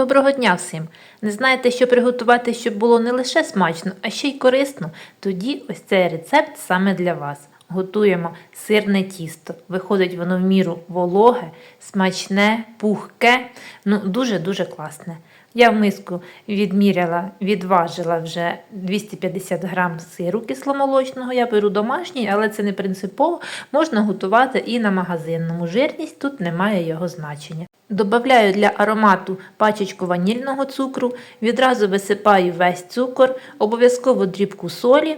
Доброго дня всім! Не знаєте, що приготувати, щоб було не лише смачно, а ще й корисно? Тоді ось цей рецепт саме для вас. Готуємо сирне тісто. Виходить воно в міру вологе, смачне, пухке, ну дуже-дуже класне. Я в миску відміряла, відважила вже 250 грам сиру кисломолочного. Я беру домашній, але це не принципово. Можна готувати і на магазинному. Жирність тут не має його значення. Добавляю для аромату пачечку ванільного цукру, відразу висипаю весь цукор, обов'язково дрібку солі.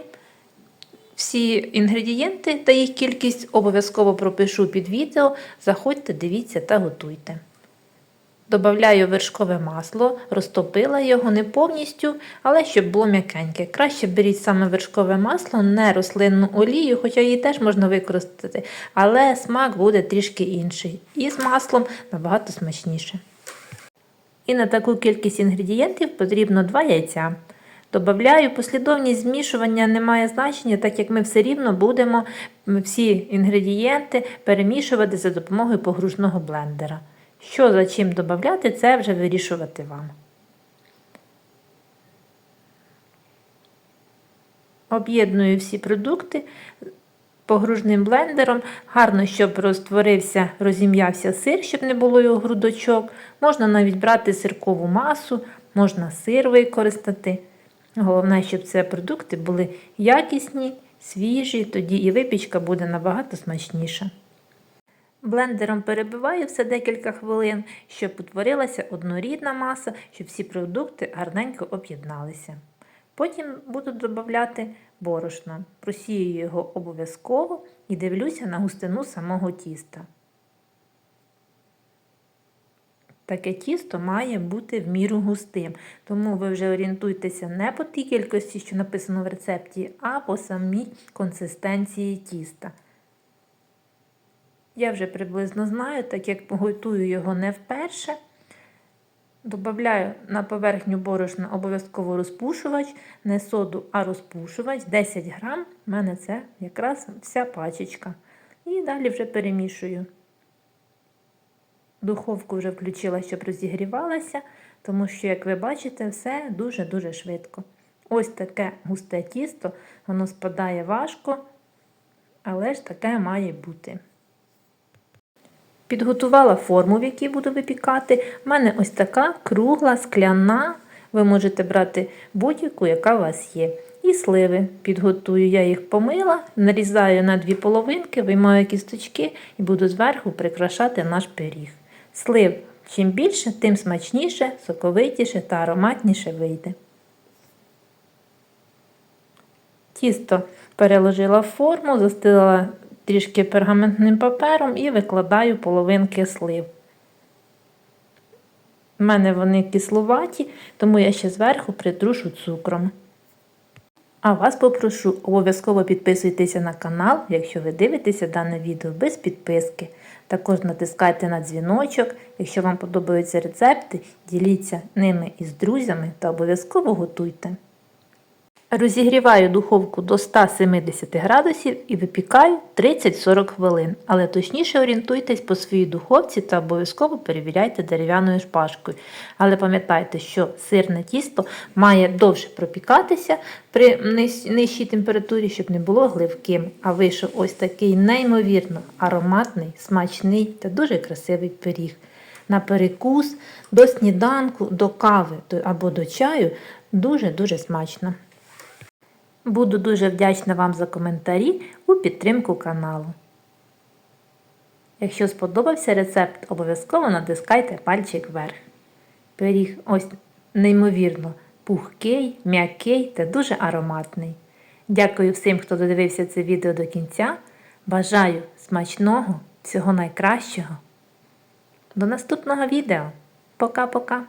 Всі інгредієнти та їх кількість обов'язково пропишу під відео. Заходьте, дивіться та готуйте. Добавляю вершкове масло, розтопила його не повністю, але щоб було м'якеньке. Краще беріть саме вершкове масло, не рослинну олію, хоча її теж можна використати, але смак буде трішки інший. І з маслом набагато смачніше. І на таку кількість інгредієнтів потрібно 2 яйця. Добавляю, послідовність змішування не має значення, так як ми все рівно будемо всі інгредієнти перемішувати за допомогою погружного блендера. Що за чим додати, це вже вирішувати вам. Об'єдную всі продукти погружним блендером. Гарно, щоб розтворився, розім'явся сир, щоб не було його грудочок. Можна навіть брати сиркову масу, можна сир використати. Головне, щоб ці продукти були якісні, свіжі, тоді і випічка буде набагато смачніша. Блендером перебиваю все декілька хвилин, щоб утворилася однорідна маса, щоб всі продукти гарненько об'єдналися. Потім буду додати борошно, просію його обов'язково і дивлюся на густину самого тіста. Таке тісто має бути в міру густим, тому ви вже орієнтуйтеся не по тій кількості, що написано в рецепті, а по самій консистенції тіста. Я вже приблизно знаю, так як готую його не вперше. Добавляю на поверхню борошна обов'язково розпушувач, не соду, а розпушувач 10 грам. У мене це якраз вся пачечка. І далі вже перемішую. Духовку вже включила, щоб розігрівалася, тому що, як ви бачите, все дуже-дуже швидко. Ось таке густе тісто, воно спадає важко, але ж таке має бути. Підготувала форму, в якій буду випікати. У мене ось така кругла, скляна. Ви можете брати будь-яку, яка у вас є. І сливи підготую. Я їх помила, нарізаю на дві половинки, виймаю кісточки і буду зверху прикрашати наш пиріг. Слив чим більше, тим смачніше, соковитіше та ароматніше вийде. Тісто переложила в форму, застелила трішки пергаментним папером і викладаю половинки слив. У мене вони кисловаті, тому я ще зверху притрушу цукром. А вас попрошу обов'язково підписуйтеся на канал, якщо ви дивитеся дане відео без підписки. Також натискайте на дзвіночок. Якщо вам подобаються рецепти, діліться ними із друзями та обов'язково готуйте. Розігріваю духовку до 170 градусів і випікаю 30-40 хвилин, але точніше орієнтуйтесь по своїй духовці та обов'язково перевіряйте дерев'яною шпажкою. Але пам'ятайте, що сирне тісто має довше пропікатися при нижчій температурі, щоб не було гливким. А вийшов ось такий неймовірно ароматний, смачний та дуже красивий пиріг. На перекус, до сніданку, до кави або до чаю дуже-дуже смачно. Буду дуже вдячна вам за коментарі у підтримку каналу. Якщо сподобався рецепт, обов'язково натискайте пальчик вверх. Пиріг ось неймовірно пухкий, м'який та дуже ароматний. Дякую всім, хто додивився це відео до кінця. Бажаю смачного, всього найкращого. До наступного відео. Пока-пока!